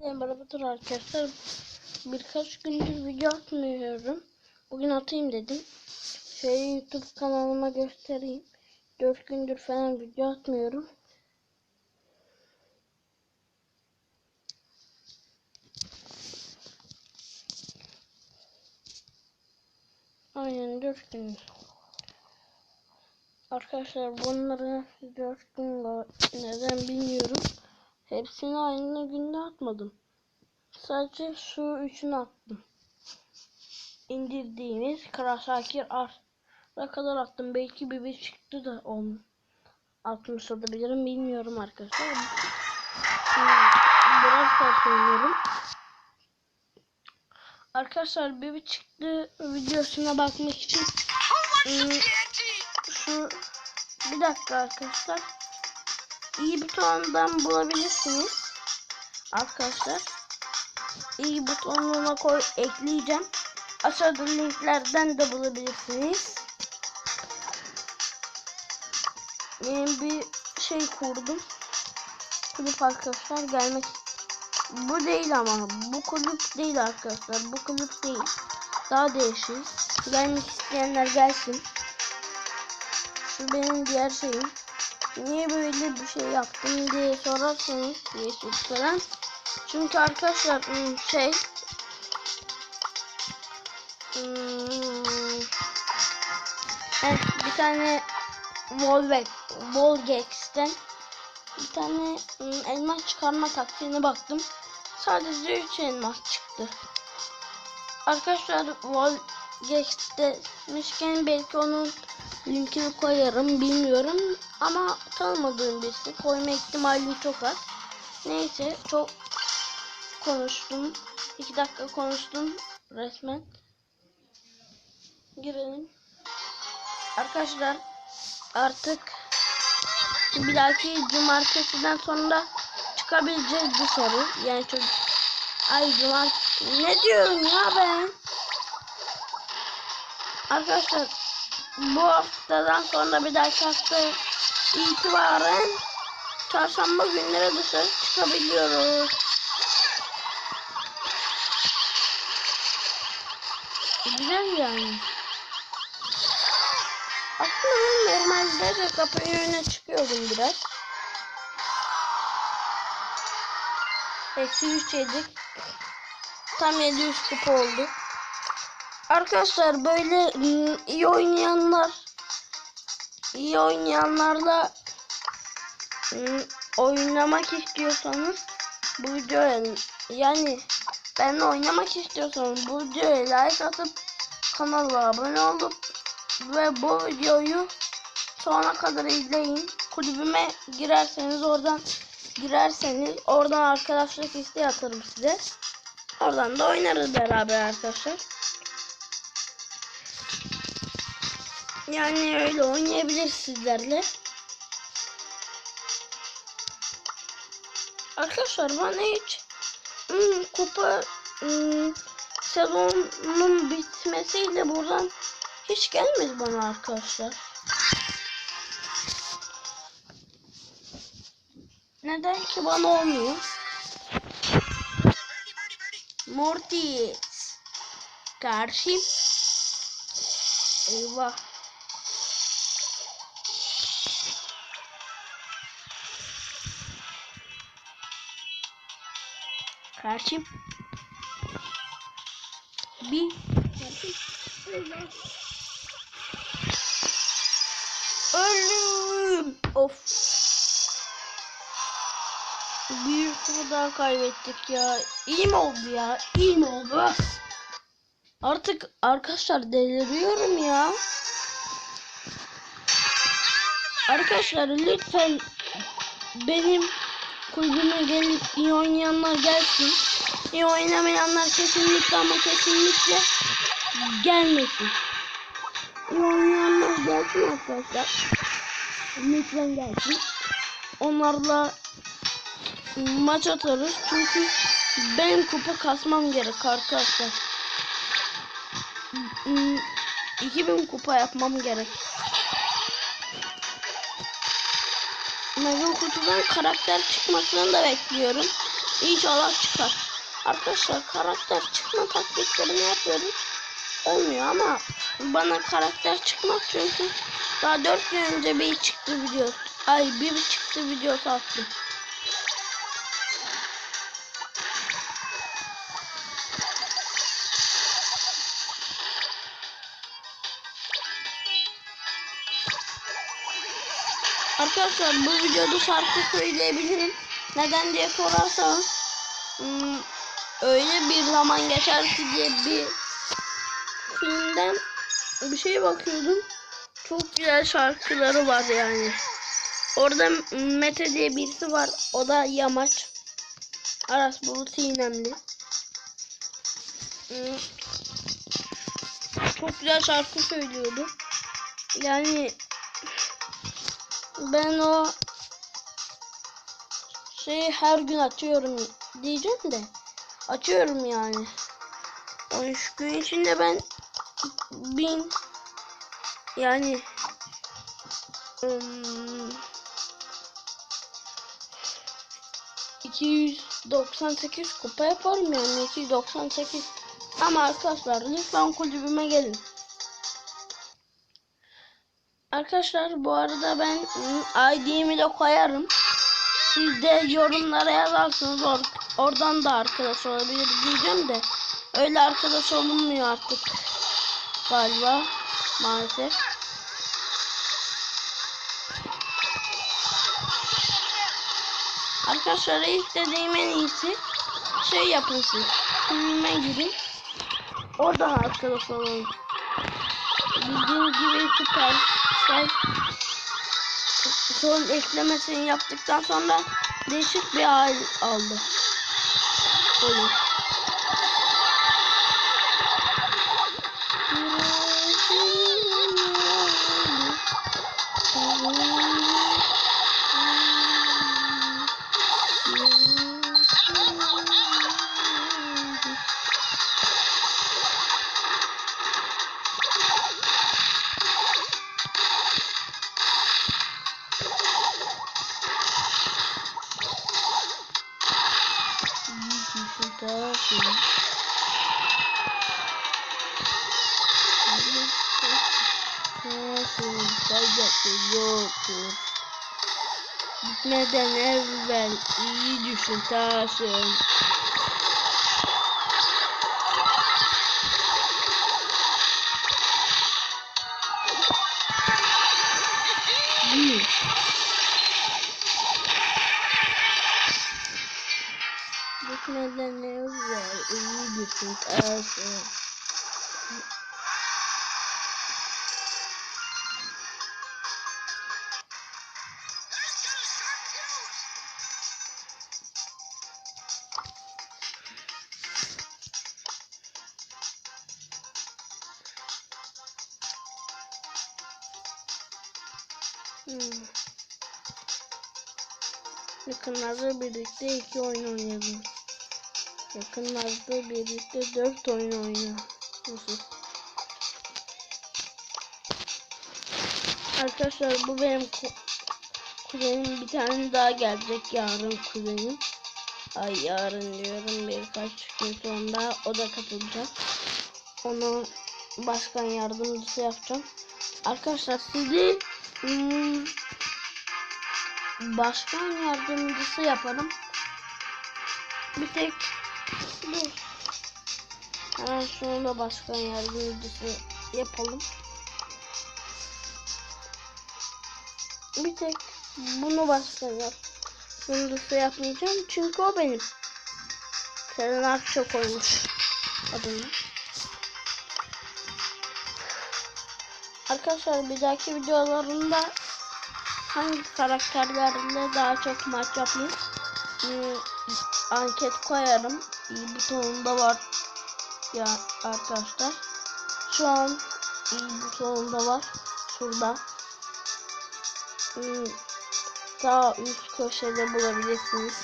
Merhabadır arkadaşlar. Birkaç gündür video atmıyorum. Bugün atayım dedim. Şöyle YouTube kanalıma göstereyim. 4 gündür falan video atmıyorum. Aynen 4 gündür. Arkadaşlar bunları 4 gün neden bilmiyorum. Hepsini aynı günde atmadım. Sadece şu üçünü attım. İndirdiğimiz Karasakir Ar'a kadar attım. Belki bir bir çıktı da on atmış olabilirim. Bilmiyorum arkadaşlar. Hmm, Biraz daha söylüyorum. Arkadaşlar bir bir çıktı videosuna bakmak için hmm, şu bir dakika arkadaşlar iyi butonundan bulabilirsiniz. Arkadaşlar iyi butonuna koy ekleyeceğim. Aşağıda linklerden de bulabilirsiniz. Yeni bir şey kurdum. Kulüp arkadaşlar gelmek bu değil ama bu kulüp değil arkadaşlar bu kulüp değil. Daha değişik. Gelmek isteyenler gelsin. Şu benim diğer şeyim niye böyle bir şey yaptım diye sorarsanız falan. Çünkü arkadaşlar hmm, şey hmm, bir tane Volvex Volgex'ten bir tane hmm, elmas çıkarma taktiğine baktım. Sadece 3 elmas çıktı. Arkadaşlar Volgex demişken belki onun linkini koyarım bilmiyorum ama tanımadığım birisi koyma ihtimalim çok az. Neyse çok konuştum. 2 dakika konuştum resmen. Girelim. Arkadaşlar artık bir dahaki cumartesiden sonra çıkabilecek dışarı. Yani çok ay cumartesi ne diyorum ya ben? Arkadaşlar bu haftadan sonra bir dahaki hafta itibaren çarşamba günleri dışarı çıkabiliyoruz. Güzel yani. Aslında ben normalde de kapının önüne çıkıyordum biraz. Eksi 3 yedik. Tam 700 kupa oldu. Arkadaşlar böyle iyi oynayanlar iyi oynayanlarla oynamak istiyorsanız bu videoya yani ben oynamak istiyorsanız bu videoya like atıp kanala abone olup ve bu videoyu sona kadar izleyin. Kulübüme girerseniz oradan girerseniz oradan arkadaşlık isteği atarım size. Oradan da oynarız beraber arkadaşlar. Yani öyle oynayabilir sizlerle. Arkadaşlar bana hiç hmm, kupa hmm, sezonun bitmesiyle buradan hiç gelmedi bana arkadaşlar. Neden ki bana olmuyor? Mortis. Karşı. Eyvah. Karşım. Bir. Ölüm. Of. Bir tur daha kaybettik ya. İyi mi oldu ya? İyi mi oldu? Artık arkadaşlar deliriyorum ya. Arkadaşlar lütfen benim kulübüme gelip iyi oynayanlar gelsin. İyi oynamayanlar kesinlikle ama kesinlikle gelmesin. İyi oynayanlar gelsin arkadaşlar. Lütfen gelsin. Onlarla maç atarız. Çünkü ben kupa kasmam gerek arkadaşlar. 2000 kupa yapmam gerek. Mega kutudan karakter çıkmasını da bekliyorum. İnşallah çıkar. Arkadaşlar karakter çıkma taktiklerini yapıyorum. Olmuyor ama bana karakter çıkmaz çünkü daha 4 gün önce bir çıktı video. Ay bir çıktı videosu attım. Arkadaşlar bu videoda şarkı söyleyebilirim. Neden diye sorarsanız hmm, öyle bir zaman geçer ki diye bir filmden bir şey bakıyordum. Çok güzel şarkıları var yani. Orada Mete diye birisi var. O da Yamaç. Aras Bulut Sinemli. Hmm, Çok güzel şarkı söylüyordu. Yani ben o şeyi her gün açıyorum diyeceğim de açıyorum yani. 13 gün içinde ben bin yani ım, 298 kupa yaparım yani 298 ama arkadaşlar lütfen kulübüme gelin. Arkadaşlar bu arada ben ım, ID'mi de koyarım. Siz de yorumlara yazarsınız or oradan da arkadaş olabilir diyeceğim de öyle arkadaş olunmuyor artık galiba maalesef. Arkadaşlar ilk dediğim en iyisi şey yapın siz. Kulübüme girin. Oradan arkadaş olun. Bildiğiniz gibi süper şey son eklemesini yaptıktan sonra değişik bir hal aldı. Oyun. Taschen. Hm. This man doesn't know that you can Hmm. Yakınlarda birlikte iki oyun oynayalım. Yakınlarda birlikte dört oyun oynayalım. Nasıl? Arkadaşlar bu benim ku- kuzenim bir tane daha gelecek yarın kuzenim. Ay yarın diyorum birkaç gün sonra o da katılacak. Onu başkan yardımcısı yapacağım. Arkadaşlar sizi hmm, başkan yardımcısı yaparım. Bir tek dur. Hemen şunu da başkan yardımcısı yapalım. Bir tek bunu başkan yardımcısı yapmayacağım. Çünkü o benim. Selen Akça koymuş adını. Arkadaşlar bir dahaki videolarında hangi karakterlerle daha çok maç yapayım anket koyarım. İyi butonunda var ya arkadaşlar. Şu an iyi butonunda var. Şurada. Hmm, sağ üst köşede bulabilirsiniz.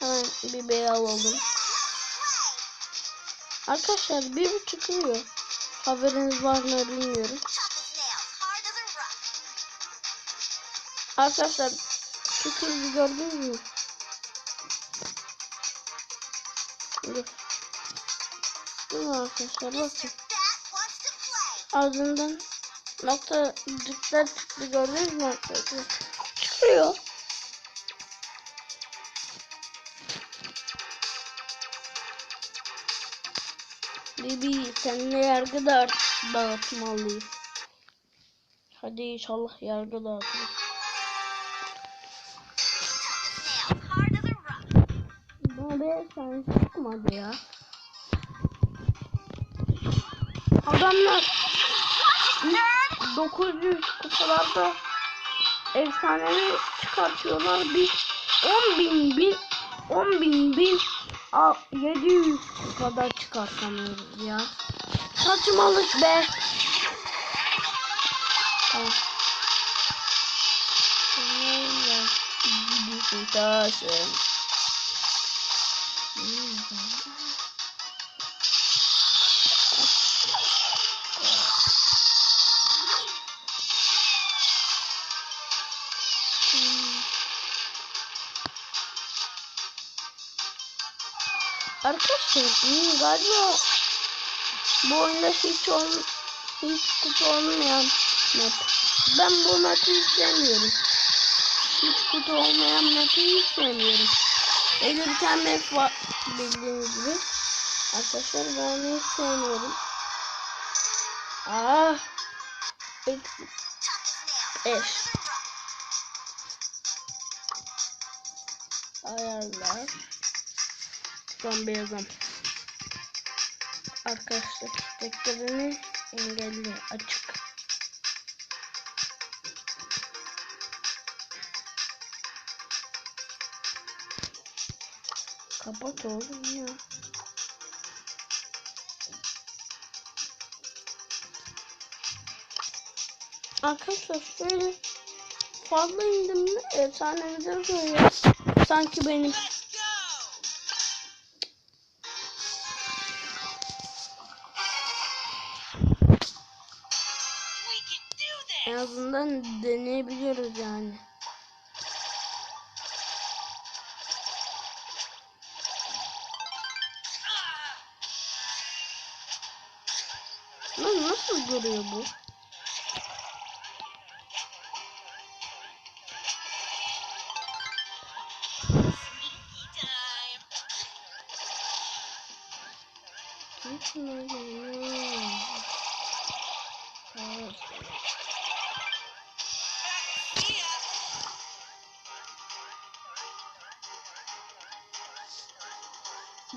Hemen bir bey alalım. Arkadaşlar bir buçuk milyon. Haberiniz var mı bilmiyorum. Arkadaşlar Tükürdü gördünüz mü? Dur. Dur arkadaşlar bakın. Ağzından nokta dikler çıktı gördünüz mü arkadaşlar? Çıkıyor. Bibi seninle yargı dağıt dağıtmalıyız. Hadi inşallah yargı dağıtırız. Bir sen çıkmadı ya. Adamlar 900 kupalarda efsanevi çıkartıyorlar. Biz 10 bin bin 10 bin bin a- 700 kadar çıkartamıyoruz ya. Saçmalık be. Tamam. Taşın. Arkadaşlar hmm, galiba bu oyunda hiç ol hiç kutu olmayan map. Ben bu map'i hiç sevmiyorum. Hiç kutu olmayan map'i hiç sevmiyorum. Öyle bir tane map var bildiğiniz gibi. Arkadaşlar ben hiç sevmiyorum. Ah. Eksi. Eş. Ayarlar. Zombi yazam. Arkadaşlar isteklerini engelli açık. Kapat oğlum ya. Arkadaşlar şöyle fazla indim mi efsane video koyuyor. Sanki benim azından deneyebiliyoruz yani. Lan nasıl duruyor bu?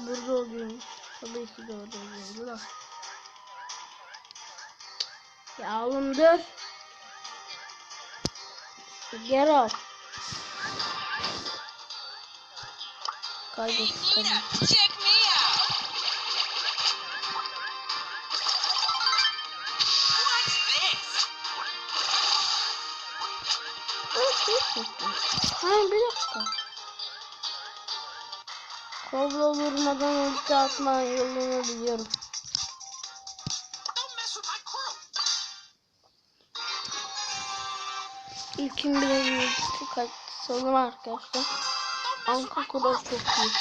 Burada oluyormuş. Tabii ki de orada oluyordu da. Ya oğlum dur. Gel al. Kaybet tabii. Kobra vurmadan ulti atma yolunu biliyorum. İlkin bir ulti kaç sanırım arkadaşlar. Anka Kuro çok iyi.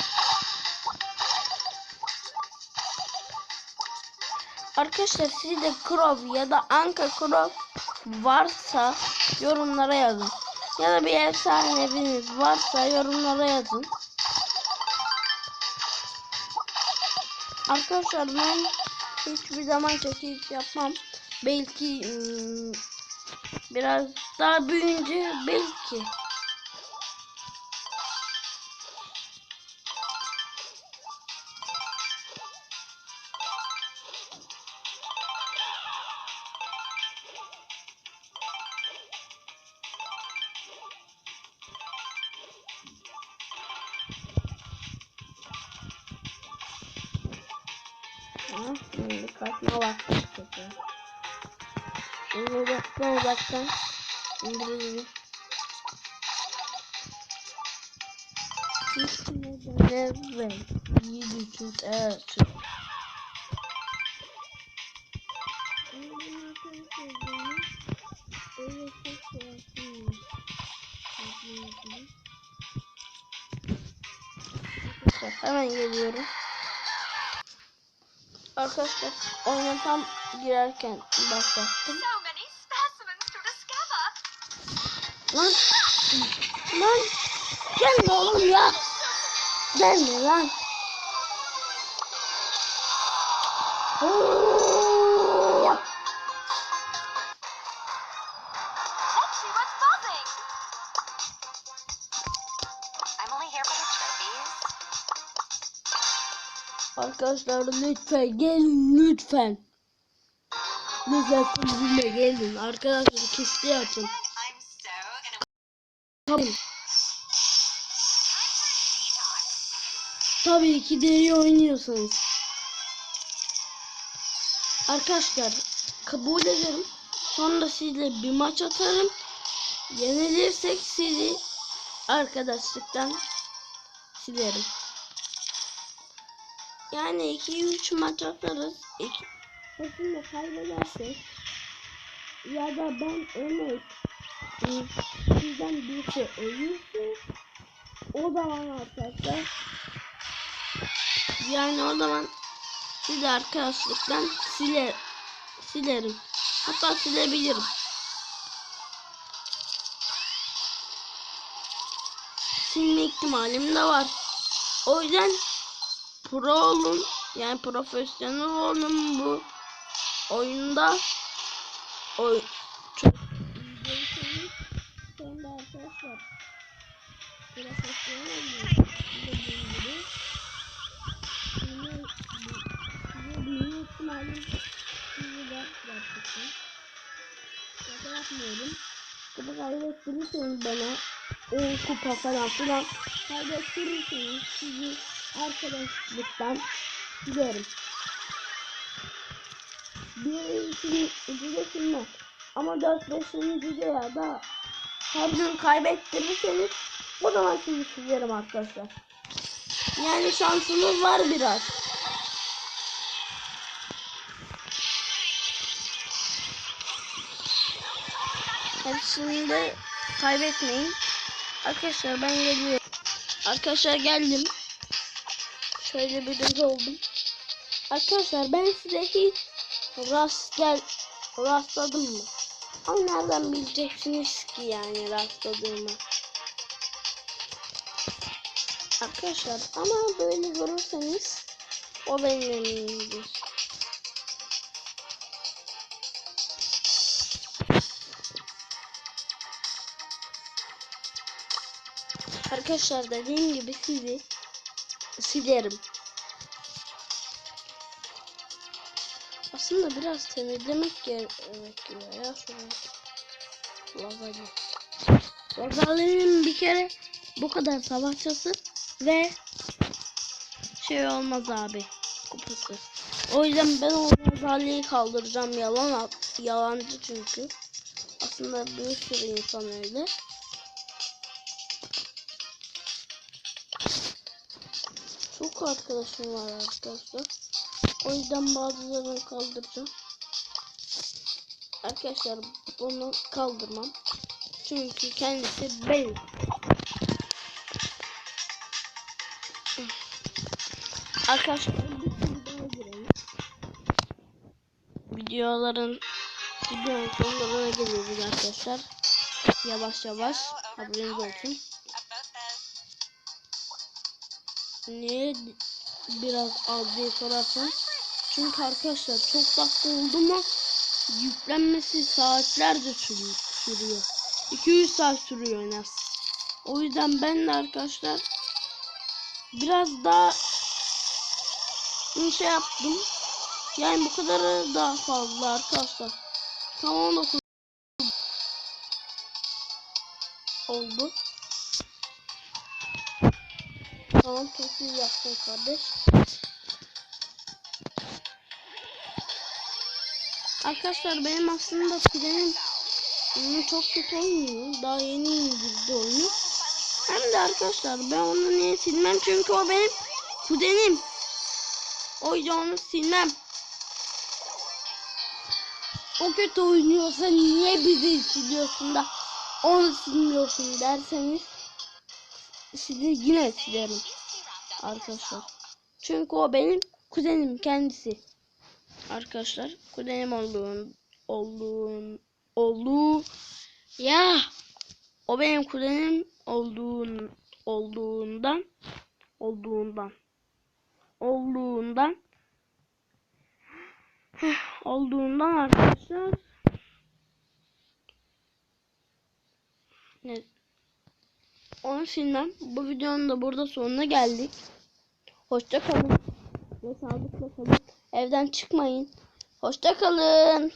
Arkadaşlar sizde Krov ya da Anka Krov varsa yorumlara yazın. Ya da bir efsaneviniz varsa yorumlara yazın. Arkadaşlar ben hiçbir zaman çekiliş yapmam. Belki ım, biraz daha büyüyünce belki. Hemen geliyorum. Arkadaşlar oyuna tam girerken başlattım. Lan lan gelme oğlum ya. Gelme lan. Arkadaşlar lütfen gelin lütfen. Lütfen kulübüme gelin. Arkadaşlar kiste yapın. Tabii. Tabii ki de iyi oynuyorsunuz. Arkadaşlar kabul ederim. Sonra sizle bir maç atarım. Yenilirsek sizi arkadaşlıktan silerim. Yani 2-3 maç atarız. Hepsini kaybedersek ya da ben ölmek ıı, sizden birisi ölürse o zaman arkadaşlar yani o zaman sizi arkadaşlıktan siler silerim. Hatta silebilirim. Silme ihtimalim de var. O yüzden pro olun. Yani profesyonel olun bu oyunda. Oy çok arkadaşlar. Kupa kaybettirirseniz bana o kupa falan filan kaybettirirseniz sizi arkadaşlıktan giderim. Bir ikini üçüncü silmem. Ama dört beşinci de ya da gün kaybettirirseniz o zaman sizi silerim arkadaşlar. Yani şansımız var biraz. Hepsini de kaybetmeyin. Arkadaşlar ben geliyorum. Arkadaşlar geldim. Şöyle bir düz oldum. Arkadaşlar ben size hiç rast gel rastladım mı? Nereden bileceksiniz ki yani rastladığımı? Arkadaşlar ama böyle görürseniz o benim elimdir. Arkadaşlar dediğim gibi sizi silerim. Aslında biraz temizlemek gerekiyor ya. Lavabo. Lazerlerin bir kere bu kadar savaşçısı ve şey olmaz abi kupası. O yüzden ben o lazerliği kaldıracağım yalan at- yalancı çünkü. Aslında bir sürü insan öyle. Çok arkadaşım var arkadaşlar. O yüzden bazılarını kaldıracağım. Arkadaşlar bunu kaldırmam. Çünkü kendisi benim. Arkadaşlar. Videoların videonun sonlarına geliyoruz arkadaşlar. Yavaş yavaş haberiniz olsun. Niye biraz az diye sorarsan. Çünkü arkadaşlar çok dakika oldu mu yüklenmesi saatlerce sürüyor. sürüyor. 200 saat sürüyor en az. O yüzden ben de arkadaşlar biraz daha şey yaptım. Yani bu kadarı daha fazla arkadaşlar. Tam 19 oldu. Tamam iyi yaptın kardeş. Arkadaşlar benim aslında frenim hmm, çok kötü oynuyor. Daha yeni indirdi oyunu. Hem de arkadaşlar ben onu niye silmem çünkü o benim kuzenim. O yüzden onu silmem. O kötü oynuyorsa niye bizi siliyorsun da onu silmiyorsun derseniz sizi yine silerim. arkadaşlar. Çünkü o benim kuzenim kendisi. Arkadaşlar kuzenim olduğun olduğun olduğu ya o benim kuzenim olduğun olduğundan olduğundan olduğundan olduğundan arkadaşlar ne onu silmem. Bu videonun da burada sonuna geldik. Hoşça kalın ve sağlıkla kalın. Evden çıkmayın. Hoşça kalın.